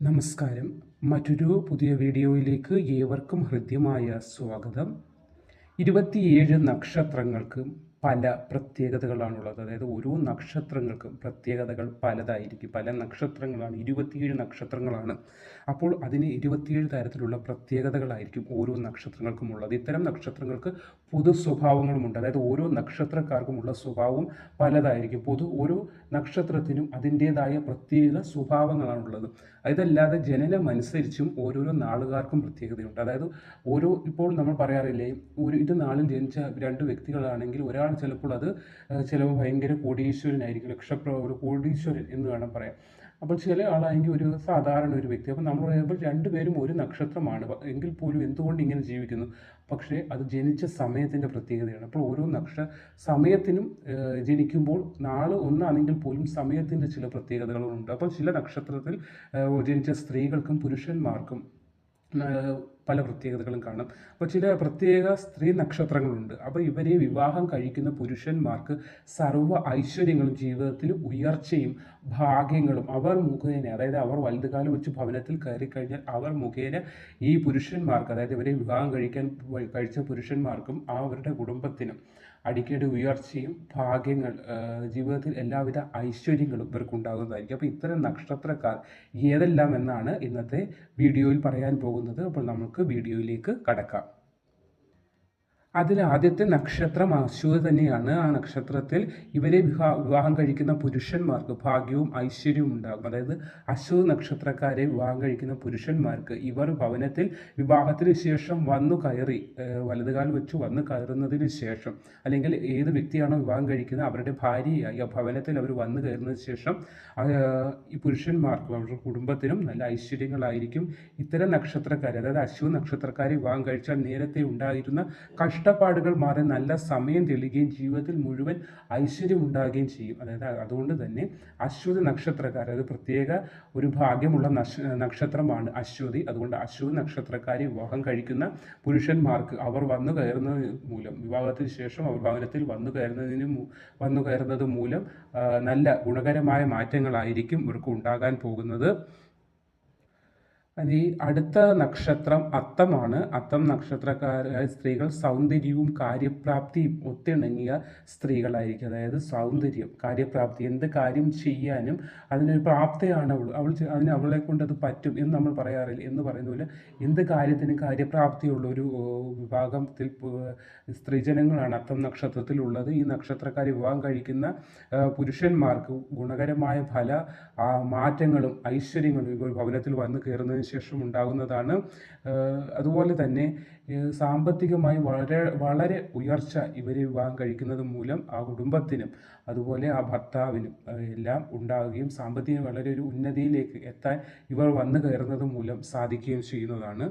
നമസ്കാരം. മറ്റൊരു പുതിയ വീഡിയോയിലേക്ക് ഏവർക്കും ഹൃദ്യമായ സ്വാഗതം. ഇരുപത്തിയേഴ് നക്ഷത്രങ്ങൾക്ക് പല പ്രത്യേകതകളാണുള്ളത്. അതായത് ഓരോ നക്ഷത്രങ്ങൾക്കും പ്രത്യേകതകൾ പലതായിരിക്കും. പല നക്ഷത്രങ്ങളാണ്. ഇരുപത്തിയേഴ് നക്ഷത്രങ്ങളാണ്. അപ്പോൾ അതിന് ഇരുപത്തിയേഴ് തരത്തിലുള്ള പ്രത്യേകതകളായിരിക്കും ഓരോ നക്ഷത്രങ്ങൾക്കും ഉള്ളത് ഇത്തരം നക്ഷത്രങ്ങൾക്ക് പൊതു സ്വഭാവങ്ങളുമുണ്ട്. അതായത് ഓരോ നക്ഷത്രക്കാർക്കുമുള്ള സ്വഭാവം പലതായിരിക്കും. പൊതു ഓരോ നക്ഷത്രത്തിനും അതിന്റേതായ പ്രത്യേക സ്വഭാവങ്ങളാണുള്ളത്. ഇതല്ലാതെ ജനനം അനുസരിച്ചും ഓരോരോ നാളുകാർക്കും പ്രത്യേകതയുണ്ട്. അതായത് ഓരോ ഇപ്പോൾ നമ്മൾ പറയാറില്ലേ ഒരു ഇത് നാളിൽ ജനിച്ച രണ്ട് വ്യക്തികളാണെങ്കിൽ ഒരാൾ ചിലപ്പോൾ അത് ചിലപ്പോൾ ഭയങ്കര കോടീശ്വരനായിരിക്കും ലക്ഷപ്ര ഒരു കോടീശ്വരൻ എന്ന് വേണം പറയാം അപ്പോൾ ചില ആളാണെങ്കിൽ ഒരു സാധാരണ ഒരു വ്യക്തി. അപ്പോൾ നമ്മൾ പറയുമ്പോൾ രണ്ടുപേരും ഒരു നക്ഷത്രമാണ്. എങ്കിൽ പോലും എന്തുകൊണ്ട് ഇങ്ങനെ ജീവിക്കുന്നു? പക്ഷേ അത് ജനിച്ച സമയത്തിന്റെ പ്രത്യേകതയാണ്. അപ്പോൾ ഓരോ നക്ഷ സമയത്തിനും ജനിക്കുമ്പോൾ നാൾ ഒന്നാണെങ്കിൽ പോലും സമയത്തിന്റെ ചില പ്രത്യേകതകളുണ്ട്. അപ്പോൾ ചില നക്ഷത്രത്തിൽ ജനിച്ച സ്ത്രീകൾക്കും പുരുഷന്മാർക്കും പല പ്രത്യേകതകളും കാണും. അപ്പോൾ ചില പ്രത്യേക സ്ത്രീ നക്ഷത്രങ്ങളുണ്ട്. അപ്പോൾ ഇവരെ വിവാഹം കഴിക്കുന്ന പുരുഷന്മാർക്ക് സർവ ഐശ്വര്യങ്ങളും ജീവിതത്തിൽ ഉയർച്ചയും ഭാഗ്യങ്ങളും അവർ മുഖേന അതായത് അവർ വലുതുകാലം വെച്ച് ഭവനത്തിൽ കയറി കഴിഞ്ഞാൽ അവർ മുഖേന ഈ പുരുഷന്മാർക്ക് അതായത് ഇവരെ വിവാഹം കഴിക്കാൻ കഴിച്ച പുരുഷന്മാർക്കും അവരുടെ കുടുംബത്തിനും അടിക്കടി ഉയർച്ചയും ഭാഗ്യങ്ങൾ ജീവിതത്തിൽ എല്ലാവിധ ഐശ്വര്യങ്ങളും ഇവർക്കുണ്ടാകുന്നതായിരിക്കും. അപ്പോൾ ഇത്തരം നക്ഷത്രക്കാർ ഏതെല്ലാം എന്നാണ് ഇന്നത്തെ വീഡിയോയിൽ പറയാൻ പോകുന്നത്. അപ്പോൾ നമുക്ക് വീഡിയോയിലേക്ക് കടക്കാം. അതിൽ ആദ്യത്തെ നക്ഷത്രം അശ്വതി തന്നെയാണ്. ആ നക്ഷത്രത്തിൽ ഇവരെ വിവാഹ വിവാഹം കഴിക്കുന്ന പുരുഷന്മാർക്ക് ഭാഗ്യവും ഐശ്വര്യവും ഉണ്ടാകും. അതായത് അശ്വതി നക്ഷത്രക്കാരെ വിവാഹം കഴിക്കുന്ന പുരുഷന്മാർക്ക് ഇവർ ഭവനത്തിൽ വിവാഹത്തിന് ശേഷം വന്നു കയറി വലതുകാൽ വെച്ച് വന്നു കയറുന്നതിന് ശേഷം അല്ലെങ്കിൽ ഏത് വ്യക്തിയാണോ വിവാഹം കഴിക്കുന്നത് അവരുടെ ഭാര്യയായി ആ ഭവനത്തിൽ അവർ വന്നു കയറുന്നതിന് ശേഷം ഈ പുരുഷന്മാർക്കും അവരുടെ കുടുംബത്തിനും നല്ല ഐശ്വര്യങ്ങളായിരിക്കും. ഇത്തരം നക്ഷത്രക്കാരെ അതായത് അശ്വ നക്ഷത്രക്കാരെ വിവാഹം കഴിച്ചാൽ നേരത്തെ ഉണ്ടായിരുന്ന കഷ്ടപ്പാടുകൾ മാറി നല്ല സമയം തെളിയുകയും ജീവിതത്തിൽ മുഴുവൻ ഐശ്വര്യം ഉണ്ടാകുകയും ചെയ്യും. അതായത് അതുകൊണ്ട് തന്നെ അശ്വതി നക്ഷത്രക്കാർ അത് പ്രത്യേക ഒരു ഭാഗ്യമുള്ള നക്ഷ നക്ഷത്രമാണ് അശ്വതി. അതുകൊണ്ട് അശ്വതി നക്ഷത്രക്കാരെ വിവാഹം കഴിക്കുന്ന പുരുഷന്മാർക്ക് അവർ വന്നു കയറുന്നത് മൂലം വിവാഹത്തിന് ശേഷം അവർ ഭവനത്തിൽ വന്നു കയറുന്നതിന് വന്നു കയറുന്നത് മൂലം നല്ല ഗുണകരമായ മാറ്റങ്ങളായിരിക്കും ഇവർക്ക് ഉണ്ടാകാൻ പോകുന്നത്. ഇനി അടുത്ത നക്ഷത്രം അത്തമാണ്. അത്തം നക്ഷത്രക്കാരായ സ്ത്രീകൾ സൗന്ദര്യവും കാര്യപ്രാപ്തിയും ഒത്തിണങ്ങിയ സ്ത്രീകളായിരിക്കും. അതായത് സൗന്ദര്യം കാര്യപ്രാപ്തി എന്ത് കാര്യം ചെയ്യാനും അതിനൊരു പ്രാപ്തിയാണ് അവൾ. അവൾ അതിന് അവളെ കൊണ്ട് അത് പറ്റും എന്ന് നമ്മൾ പറയാറില്ല. എന്ന് പറയുന്ന പോലെ എന്ത് കാര്യത്തിനും കാര്യപ്രാപ്തിയുള്ള ഒരു വിഭാഗത്തിൽ സ്ത്രീജനങ്ങളാണ് അത്തം നക്ഷത്രത്തിലുള്ളത്. ഈ നക്ഷത്രക്കാർ വിവാഹം കഴിക്കുന്ന പുരുഷന്മാർക്ക് ഗുണകരമായ ഫല മാറ്റങ്ങളും ഐശ്വര്യങ്ങളും ഒരു ഭവനത്തിൽ വന്നു കയറുന്നതിന് ശേഷം ഉണ്ടാകുന്നതാണ് അതുപോലെ തന്നെ സാമ്പത്തികമായി വളരെ വളരെ ഉയർച്ച ഇവരെ വിവാഹം കഴിക്കുന്നത് മൂലം ആ കുടുംബത്തിനും അതുപോലെ ആ ഭർത്താവിനും എല്ലാം ഉണ്ടാവുകയും സാമ്പത്തികം വളരെ ഒരു ഉന്നതിയിലേക്ക് എത്താൻ ഇവർ വന്നു കയറുന്നത് മൂലം സാധിക്കുകയും ചെയ്യുന്നതാണ്.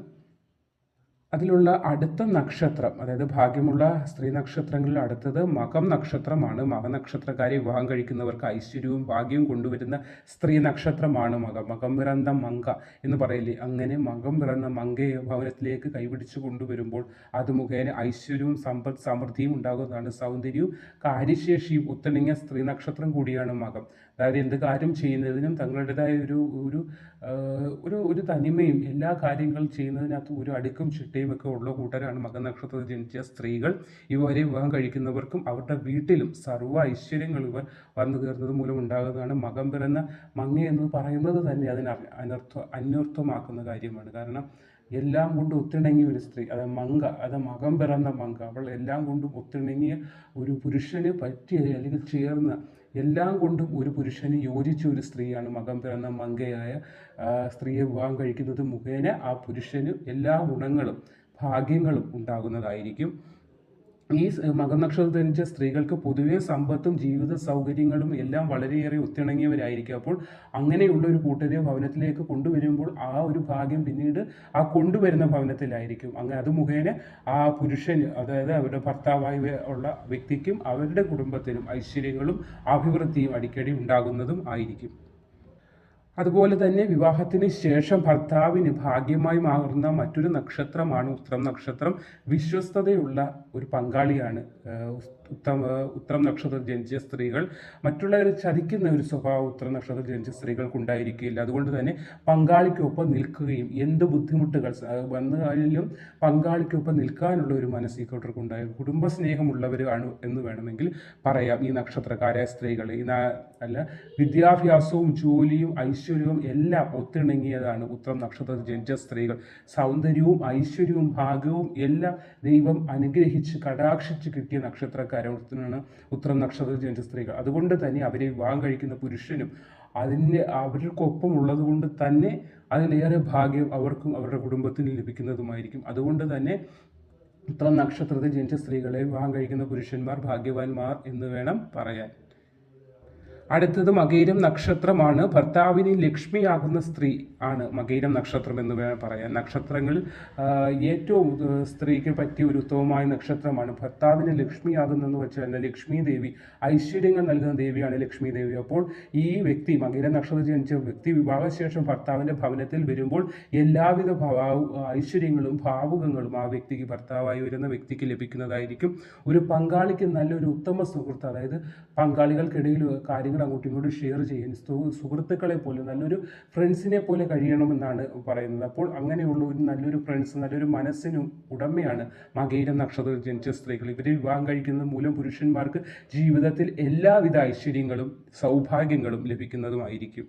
അതിലുള്ള അടുത്ത നക്ഷത്രം അതായത് ഭാഗ്യമുള്ള സ്ത്രീ നക്ഷത്രങ്ങളിൽ അടുത്തത് മകം നക്ഷത്രമാണ്. മകനക്ഷത്രക്കാരെ വിവാഹം കഴിക്കുന്നവർക്ക് ഐശ്വര്യവും ഭാഗ്യവും കൊണ്ടുവരുന്ന സ്ത്രീ നക്ഷത്രമാണ് മകം. മകം പിറന്ന മങ്ക എന്ന് പറയില്ലേ? അങ്ങനെ മകം പിറന്ന മങ്കയെ ഭവനത്തിലേക്ക് കൈപിടിച്ചു കൊണ്ടുവരുമ്പോൾ അത് മുഖേന ഐശ്വര്യവും സമ്പദ് സമൃദ്ധിയും ഉണ്ടാകുന്നതാണ്. സൗന്ദര്യവും കാര്യശേഷിയും ഒത്തിണങ്ങിയ സ്ത്രീ നക്ഷത്രം കൂടിയാണ് മകം. അതായത് എന്ത് കാര്യം ചെയ്യുന്നതിനും തങ്ങളുടേതായ ഒരു ഒരു ഒരു തനിമയും എല്ലാ കാര്യങ്ങളും ചെയ്യുന്നതിനകത്ത് ഒരു അടുക്കും ചിട്ടയും ഒക്കെ ഉള്ള കൂട്ടരാണ് മകനക്ഷത്രത്തിൽ ജനിച്ച സ്ത്രീകൾ. ഇവരെ വിവാഹം കഴിക്കുന്നവർക്കും അവരുടെ വീട്ടിലും സർവ ഐശ്വര്യങ്ങൾ ഇവർ വന്നു കയറുന്നത് മൂലം ഉണ്ടാകുന്നതാണ് മകം പിറന്ന മങ്ങ എന്ന് പറയുന്നത് തന്നെ അതിന് അന- അനർത്ഥ അന്വർത്ഥമാക്കുന്ന കാര്യമാണ്. കാരണം എല്ലാം കൊണ്ട് ഒത്തിണങ്ങിയ ഒരു സ്ത്രീ അത് മങ്ക അത് മകം പിറന്ന മങ്ക അവൾ എല്ലാം കൊണ്ടും ഒത്തിണങ്ങിയ ഒരു പുരുഷന് പറ്റിയ അല്ലെങ്കിൽ ചേർന്ന എല്ലാം കൊണ്ടും ഒരു പുരുഷന് യോജിച്ച ഒരു സ്ത്രീയാണ് മകം പിറന്ന മങ്കയായ സ്ത്രീയെ വിവാഹം കഴിക്കുന്നത് മുഖേന ആ പുരുഷന് എല്ലാ ഗുണങ്ങളും ഭാഗ്യങ്ങളും ഉണ്ടാകുന്നതായിരിക്കും. ഈ മകനക്ഷത്രം ധരിച്ച സ്ത്രീകൾക്ക് പൊതുവെ സമ്പത്തും ജീവിത സൗകര്യങ്ങളും എല്ലാം വളരെയേറെ ഒത്തിണങ്ങിയവരായിരിക്കും. അപ്പോൾ അങ്ങനെയുള്ള ഒരു കൂട്ടരെ ഭവനത്തിലേക്ക് കൊണ്ടുവരുമ്പോൾ ആ ഒരു ഭാഗ്യം പിന്നീട് ആ കൊണ്ടുവരുന്ന ഭവനത്തിലായിരിക്കും. അങ്ങനെ അത് മുഖേന ആ പുരുഷൻ അതായത് അവരുടെ ഭർത്താവായി ഉള്ള വ്യക്തിക്കും അവരുടെ കുടുംബത്തിനും ഐശ്വര്യങ്ങളും അഭിവൃദ്ധിയും അടിക്കടി ഉണ്ടാകുന്നതും ആയിരിക്കും. അതുപോലെ തന്നെ വിവാഹത്തിന് ശേഷം ഭർത്താവിന് ഭാഗ്യമായി മാറുന്ന മറ്റൊരു നക്ഷത്രമാണ് ഉത്രം നക്ഷത്രം. വിശ്വസ്തതയുള്ള ഒരു പങ്കാളിയാണ് ഉത്തമ ഉത്തരം നക്ഷത്രത്തിൽ ജനിച്ച സ്ത്രീകൾ. മറ്റുള്ളവരെ ചതിക്കുന്ന ഒരു സ്വഭാവം ഉത്തരം നക്ഷത്രത്തിൽ ജനിച്ച സ്ത്രീകൾക്കുണ്ടായിരിക്കില്ല. അതുകൊണ്ട് തന്നെ പങ്കാളിക്കൊപ്പം നിൽക്കുകയും എന്ത് ബുദ്ധിമുട്ടുകൾ വന്നു വന്നാലും പങ്കാളിക്കൊപ്പം നിൽക്കാനുള്ള ഒരു മനസ്സ് ഈ കൂട്ടർക്കുണ്ടായി കുടുംബസ്നേഹമുള്ളവരാണ് എന്ന് വേണമെങ്കിൽ പറയാം. ഈ നക്ഷത്രക്കാരായ സ്ത്രീകൾ ഈ അല്ല വിദ്യാഭ്യാസവും ജോലിയും ഐശ്വര്യവും എല്ലാം ഒത്തിണങ്ങിയതാണ് ഉത്തരം നക്ഷത്രത്തിൽ ജനിച്ച സ്ത്രീകൾ. സൗന്ദര്യവും ഐശ്വര്യവും ഭാഗ്യവും എല്ലാം ദൈവം അനുഗ്രഹിച്ച് കടാക്ഷിച്ച് കിട്ടിയ നക്ഷത്രക്കാരാണ് ഉത്തരം നക്ഷത്രത്തിൽ ജനിച്ച സ്ത്രീകൾ. അതുകൊണ്ട് തന്നെ അവരെ വിവാഹം കഴിക്കുന്ന പുരുഷനും അതിന്റെ അവർക്കൊപ്പം ഉള്ളത് കൊണ്ട് തന്നെ അതിലേറെ ഭാഗ്യം അവർക്കും അവരുടെ കുടുംബത്തിന് ലഭിക്കുന്നതുമായിരിക്കും. അതുകൊണ്ട് തന്നെ ഉത്തരം നക്ഷത്രത്തിൽ ജനിച്ച സ്ത്രീകളെ വിവാഹം കഴിക്കുന്ന പുരുഷന്മാർ ഭാഗ്യവാന്മാർ എന്ന് വേണം പറയാൻ. അടുത്തത് മകയിരം നക്ഷത്രമാണ്. ഭർത്താവിന് ലക്ഷ്മിയാകുന്ന സ്ത്രീ ആണ് മകയിരം നക്ഷത്രം എന്ന് വേണം പറയാൻ നക്ഷത്രങ്ങൾ ഏറ്റവും സ്ത്രീക്ക് പറ്റിയ ഒരു ഉത്തമമായ നക്ഷത്രമാണ്. ഭർത്താവിന് ലക്ഷ്മിയാകുന്നതെന്ന് വെച്ചാൽ ലക്ഷ്മി ദേവി ഐശ്വര്യങ്ങൾ നൽകുന്ന ദേവിയാണ് ലക്ഷ്മി ദേവി. അപ്പോൾ ഈ വ്യക്തി മകയിര നക്ഷത്രം ജനിച്ച വ്യക്തി വിവാഹശേഷം ഭർത്താവിന്റെ ഭവനത്തിൽ വരുമ്പോൾ എല്ലാവിധ ഭാവ- ഐശ്വര്യങ്ങളും ഭാവുകങ്ങളും ആ വ്യക്തിക്ക് ഭർത്താവായി വരുന്ന വ്യക്തിക്ക് ലഭിക്കുന്നതായിരിക്കും. ഒരു പങ്കാളിക്ക് നല്ലൊരു ഉത്തമ സുഹൃത്ത് അതായത് പങ്കാളികൾക്കിടയിൽ കാര്യങ്ങൾ അങ്ങോട്ടും ഇങ്ങോട്ടും ഷെയർ ചെയ്യാൻ സുഹൃത്തുക്കളെ പോലെ നല്ലൊരു ഫ്രണ്ട്സിനെ പോലെ കഴിയണമെന്നാണ് പറയുന്നത്. അപ്പോൾ അങ്ങനെയുള്ള ഒരു നല്ലൊരു ഫ്രണ്ട്സ് നല്ലൊരു മനസ്സിനും ഉടമയാണ് മകയിരം നക്ഷത്രത്തിൽ ജനിച്ച സ്ത്രീകൾ. ഇവരെ വിവാഹം കഴിക്കുന്നത് മൂലം പുരുഷന്മാർക്ക് ജീവിതത്തിൽ എല്ലാവിധ ഐശ്വര്യങ്ങളും സൗഭാഗ്യങ്ങളും ലഭിക്കുന്നതുമായിരിക്കും.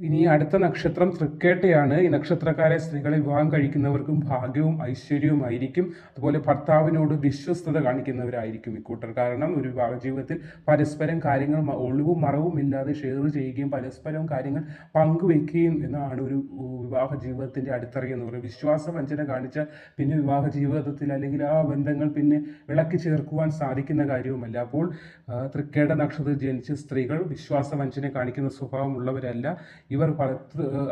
ഇനി അടുത്ത നക്ഷത്രം തൃക്കേട്ടയാണ്. ഈ നക്ഷത്രക്കാരെ സ്ത്രീകളെ വിവാഹം കഴിക്കുന്നവർക്കും ഭാഗ്യവും ഐശ്വര്യവും ആയിരിക്കും. അതുപോലെ ഭർത്താവിനോട് വിശ്വസ്തത കാണിക്കുന്നവരായിരിക്കും ഇക്കൂട്ടർ കാരണം ഒരു വിവാഹ ജീവിതത്തിൽ പരസ്പരം കാര്യങ്ങൾ ഒളിവും മറവും ഇല്ലാതെ ഷെയർ ചെയ്യുകയും പരസ്പരം കാര്യങ്ങൾ പങ്കുവെക്കുകയും എന്നാണ് ഒരു വിവാഹ ജീവിതത്തിന്റെ അടിത്തറ എന്ന് പറയുന്നത് വിശ്വാസവഞ്ചന കാണിച്ച പിന്നെ വിവാഹ ജീവിതത്തിൽ അല്ലെങ്കിൽ ആ ബന്ധങ്ങൾ പിന്നെ വിളക്കി ചേർക്കുവാൻ സാധിക്കുന്ന കാര്യവുമല്ല. അപ്പോൾ തൃക്കേട നക്ഷത്രത്തിൽ ജനിച്ച സ്ത്രീകൾ വിശ്വാസവഞ്ചന കാണിക്കുന്ന സ്വഭാവമുള്ളവരല്ല. ഇവർ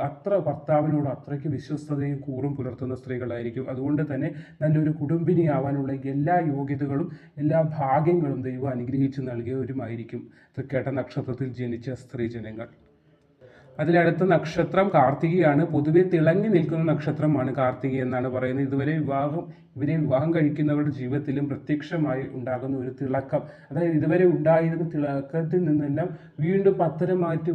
അത്ര ഭർത്താവിനോട് അത്രയ്ക്ക് വിശ്വസ്തതയും കൂറും പുലർത്തുന്ന സ്ത്രീകളായിരിക്കും. അതുകൊണ്ട് തന്നെ നല്ലൊരു കുടുംബിനിയാവാനുള്ള എല്ലാ യോഗ്യതകളും എല്ലാ ഭാഗ്യങ്ങളും ദൈവം അനുഗ്രഹിച്ച് നൽകിയവരുമായിരിക്കും തൃക്കേട്ട നക്ഷത്രത്തിൽ ജനിച്ച സ്ത്രീജനങ്ങൾ. അതിലടുത്ത നക്ഷത്രം കാർത്തികയാണ്. പൊതുവെ തിളങ്ങി നിൽക്കുന്ന നക്ഷത്രമാണ് കാർത്തിക എന്നാണ് പറയുന്നത്. ഇതുവരെ വിവാഹം ഇവരെ വിവാഹം കഴിക്കുന്നവരുടെ ജീവിതത്തിലും പ്രത്യക്ഷമായി ഉണ്ടാകുന്ന ഒരു തിളക്കം. അതായത് ഇതുവരെ ഉണ്ടായിരുന്ന തിളക്കത്തിൽ നിന്നെല്ലാം വീണ്ടും പത്തരം മാറ്റി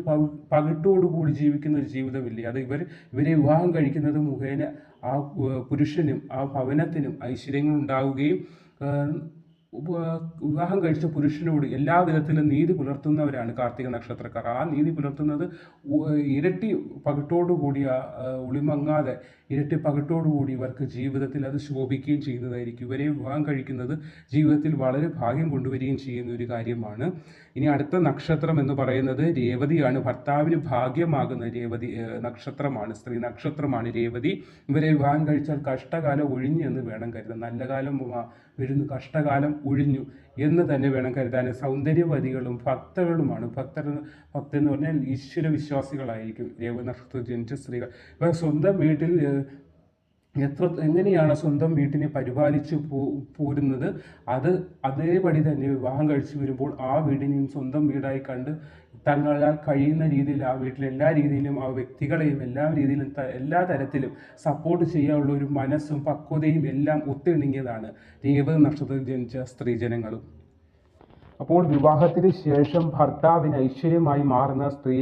പകിട്ടോടുകൂടി ജീവിക്കുന്ന ഒരു ജീവിതമില്ലേ? അത് ഇവർ ഇവരെ വിവാഹം കഴിക്കുന്നത് മുഖേന ആ പുരുഷനും ആ ഭവനത്തിനും ഐശ്വര്യങ്ങൾ ഉണ്ടാവുകയും വിവാഹം കഴിച്ച പുരുഷനോട് എല്ലാ വിധത്തിലും നീതി പുലർത്തുന്നവരാണ് കാർത്തിക നക്ഷത്രക്കാർ. ആ നീതി പുലർത്തുന്നത് ഇരട്ടി പകിട്ടോടുകൂടിയ ഒളിമങ്ങാതെ ഇരട്ടി പകിട്ടോടുകൂടി ഇവർക്ക് ജീവിതത്തിൽ അത് ശോഭിക്കുകയും ചെയ്യുന്നതായിരിക്കും. ഇവരെ വിവാഹം കഴിക്കുന്നത് ജീവിതത്തിൽ വളരെ ഭാഗ്യം കൊണ്ടുവരികയും ചെയ്യുന്ന ഒരു കാര്യമാണ്. ഇനി അടുത്ത നക്ഷത്രം എന്ന് പറയുന്നത് രേവതിയാണ്. ഭർത്താവിന് ഭാഗ്യമാകുന്ന രേവതി നക്ഷത്രമാണ് സ്ത്രീ നക്ഷത്രമാണ് രേവതി. ഇവരെ വിവാഹം കഴിച്ചാൽ കഷ്ടകാലം ഒഴിഞ്ഞെന്ന് വേണം കരുതാൻ. നല്ല കാലം വരുന്നു. കഷ്ടകാലം ഒഴിഞ്ഞു എന്ന് തന്നെ വേണം കരുതാൻ. സൗന്ദര്യവതികളും ഭക്തകളുമാണ്. ഭക്തർ ഭക്തർ എന്ന് പറഞ്ഞാൽ ഈശ്വര വിശ്വാസികളായിരിക്കും രേവതി നക്ഷത്രത്തിൽ ജനിച്ച സ്ത്രീകൾ. ഇവർ സ്വന്തം വീട്ടിൽ എത്ര എങ്ങനെയാണ് സ്വന്തം വീട്ടിനെ പരിപാലിച്ചു പോ പോരുന്നത്? അത് അതേപടി തന്നെ വിവാഹം കഴിച്ചു വരുമ്പോൾ ആ വീടിനെയും സ്വന്തം വീടായി കണ്ട് തങ്ങളാൽ കഴിയുന്ന രീതിയിൽ ആ വീട്ടിൽ എല്ലാ രീതിയിലും ആ വ്യക്തികളെയും എല്ലാ രീതിയിലും എല്ലാ തരത്തിലും സപ്പോർട്ട് ചെയ്യാനുള്ള ഒരു മനസ്സും പക്വതയും എല്ലാം ഒത്തിണങ്ങിയതാണ്. രേവതി നക്ഷത്രത്തിൽ ജനിച്ച സ്ത്രീജനങ്ങളും അപ്പോൾ വിവാഹത്തിന് ശേഷം ഭർത്താവിന് ഐശ്വര്യമായി മാറുന്ന സ്ത്രീ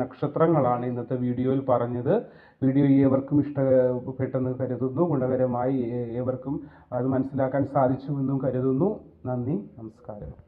നക്ഷത്രങ്ങളാണ് ഇന്നത്തെ വീഡിയോയിൽ പറഞ്ഞത്. വീഡിയോ ഏവർക്കും ഇഷ്ടപ്പെട്ടെന്ന് കരുതുന്നു. ഗുണകരമായി ഏവർക്കും അത് മനസ്സിലാക്കാൻ സാധിച്ചുവെന്നും കരുതുന്നു. നന്ദി നമസ്കാരം.